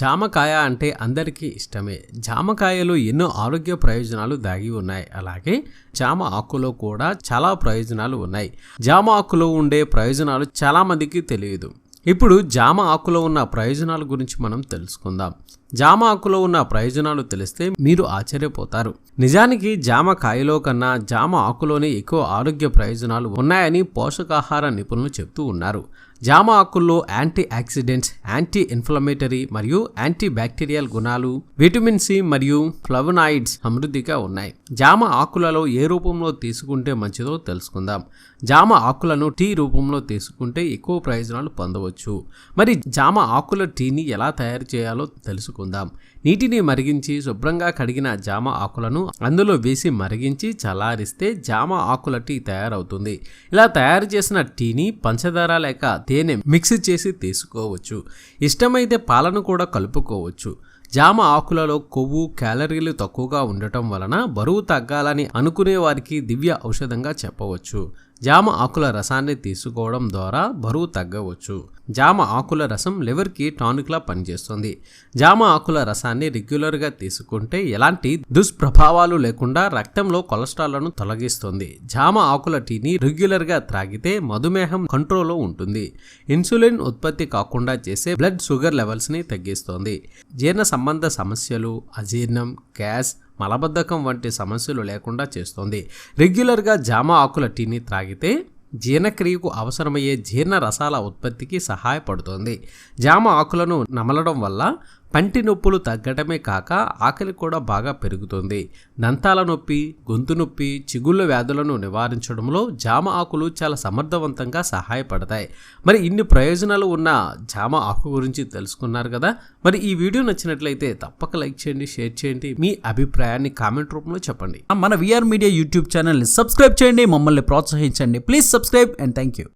జామకాయ అంటే అందరికీ ఇష్టమే. జామకాయలో ఎన్నో ఆరోగ్య ప్రయోజనాలు దాగి ఉన్నాయి. అలాగే జామ ఆకులో కూడా చాలా ప్రయోజనాలు ఉన్నాయి. జామ ఆకులో ఉండే ప్రయోజనాలు చాలామందికి తెలియదు. ఇప్పుడు జామ ఆకులో ఉన్న ప్రయోజనాల గురించి మనం తెలుసుకుందాం. జామ ఆకులో ఉన్న ప్రయోజనాలు తెలిస్తే మీరు ఆశ్చర్యపోతారు. నిజానికి జామ కాయలో కన్నా జామ ఆకులోనే ఎక్కువ ఆరోగ్య ప్రయోజనాలు ఉన్నాయని పోషకాహార నిపుణులు చెప్తూ ఉన్నారు. జామ ఆకుల్లో యాంటీ ఆక్సిడెంట్స్ యాంటీ ఇన్ఫ్లమేటరీ మరియు యాంటీ బ్యాక్టీరియల్ గుణాలు విటమిన్ సి మరియు ఫ్లవనాయిడ్స్ సమృద్ధిగా ఉన్నాయి. జామ ఆకులలో ఏ రూపంలో తీసుకుంటే మంచిదో తెలుసుకుందాం. జామ ఆకులను టీ రూపంలో తీసుకుంటే ఎక్కువ ప్రయోజనాలు పొందవచ్చు. మరి జామ ఆకుల టీని ఎలా తయారు చేయాలో తెలుసుకుందాం. నీటిని మరిగించి శుభ్రంగా కడిగిన జామ ఆకులను అందులో వేసి మరిగించి చల్లారిస్తే జామ ఆకుల టీ తయారవుతుంది. ఇలా తయారు చేసిన టీని పంచదార లేక తేనె మిక్స్ చేసి తీసుకోవచ్చు. ఇష్టమైతే పాలను కూడా కలుపుకోవచ్చు. జామ ఆకులలో కొవ్వు క్యాలరీలు తక్కువగా ఉండటం వలన బరువు తగ్గాలని అనుకునే వారికి దివ్య ఔషధంగా చెప్పవచ్చు. జామ ఆకుల రసాన్ని తీసుకోవడం ద్వారా బరువు తగ్గవచ్చు. జామ ఆకుల రసం లివర్కి టానిక్లా పనిచేస్తుంది. జామ ఆకుల రసాన్ని రెగ్యులర్గా తీసుకుంటే ఎలాంటి దుష్ప్రభావాలు లేకుండా రక్తంలో కొలెస్ట్రాల్ను తొలగిస్తుంది. జామ ఆకుల టీని రెగ్యులర్గా త్రాగితే మధుమేహం కంట్రోల్లో ఉంటుంది. ఇన్సులిన్ ఉత్పత్తి కాకుండా చేసే బ్లడ్ షుగర్ లెవెల్స్ని తగ్గిస్తుంది. జీర్ణ సంబంధ సమస్యలు అజీర్ణం గ్యాస్ మలబద్ధకం వంటి సమస్యలు లేకుండా చేస్తుంది. రెగ్యులర్గా జామ ఆకుల టీని త్రాగితే జీర్ణక్రియకు అవసరమయ్యే జీర్ణ రసాల ఉత్పత్తికి సహాయపడుతుంది. జామ ఆకులను నమలడం వల్ల పంటి నొప్పులు తగ్గడమే కాక ఆకలి కూడా బాగా పెరుగుతుంది. దంతాల నొప్పి గొంతు నొప్పి చిగుళ్ళ వ్యాధులను నివారించడంలో జామ ఆకులు చాలా సమర్థవంతంగా సహాయపడతాయి. మరి ఇన్ని ప్రయోజనాలు ఉన్న జామ ఆకు గురించి తెలుసుకున్నారు కదా? మరి ఈ వీడియో నచ్చినట్లయితే తప్పక లైక్ చేయండి షేర్ చేయండి. మీ అభిప్రాయాన్ని కామెంట్ రూపంలో చెప్పండి. మన విఆర్ మీడియా యూట్యూబ్ ఛానల్ని సబ్స్క్రైబ్ చేయండి మమ్మల్ని ప్రోత్సహించండి. Please subscribe and thank you